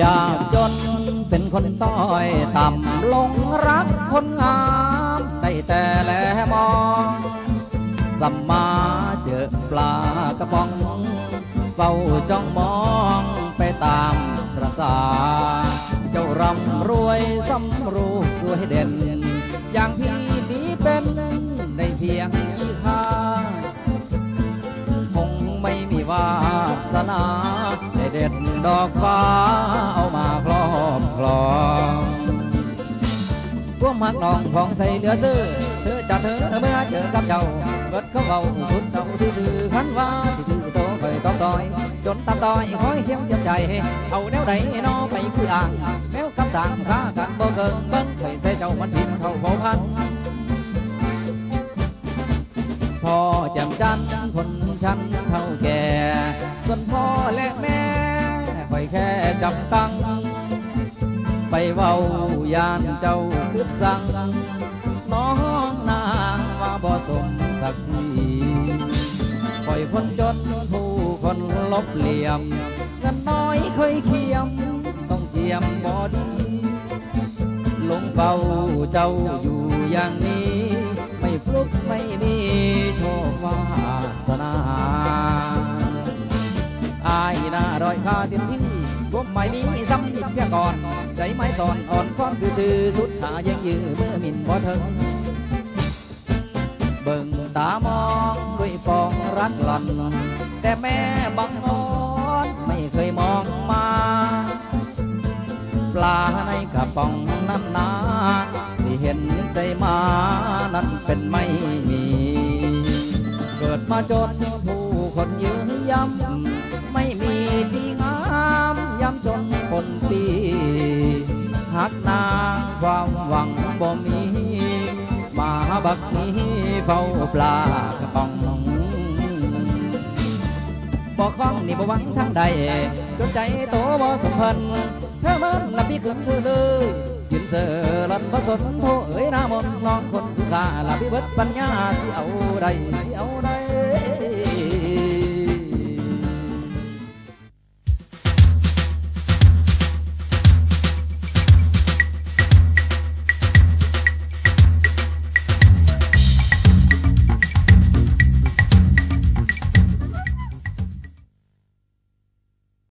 ยาจนเป็นคนต้อยต่ำลงรักคนงามได้แต่แลมองสัมมาเจอปลากระป๋องเฝ้าจ้องมองไปตามประสา เจ้าร่ำรวยสำรูปสวยเด่น อย่างพี่นี้เป็นได้เพียงขี้ข้าคงไม่มีวาสนาได้เด็ดดอกฟ้า พวกมักน้องของใส่เหลือซื้อเธอจากเธอเมื่อเจอกับเจ้าเบิดเขาเบาสุดเจ้าซื่อๆคันว่าสิถือโตคอยต้องต่อยจ ไปเว้ายานเจ้าคืดสั่งน้องนางว่าบ่สมศักดิ์ศรีปล่อยคนจนผู้คนลบเหลี่ยมเงินน้อยเคยเขียม ต้องเจียมบ่ดีหลงเฝ้าเจ้าอยู่อย่างนี้ ไม่ฟลุกไม่มีโชควาสนาอายน้าดอยคาเต็มที่ พวกไม่มีซ้ำยิบเพียงก่อน ใจไม่สอนอ่อนซ้อนซื่อสุดขายังยื้อเมื่อมินบ่ถึงเบิ่งตามองด้วยปองรักหล่อนแต่แม่บังอ่อนไม่เคยมองมา ปลาในกระป๋องนั้นนาสิเห็นใจมานั้นเป็นไม่มี เกิดมาจนผู้คนยื้อย่ำไม่มีดี จนคนปีหักนางความหวังบ่มีมาบักนี้เฝ้าปลากระป๋องบอกฟังนี่บ่หวังทางใดจนใจโตบ่สมพันเธอมันละพี่ขึ้นเธอเลยยืนเสือลันบ่สนโทเอ๋ยน้ามนต์น้องคนสุขาละพี่เบิดปัญญาสิเอาใดสิเอาใด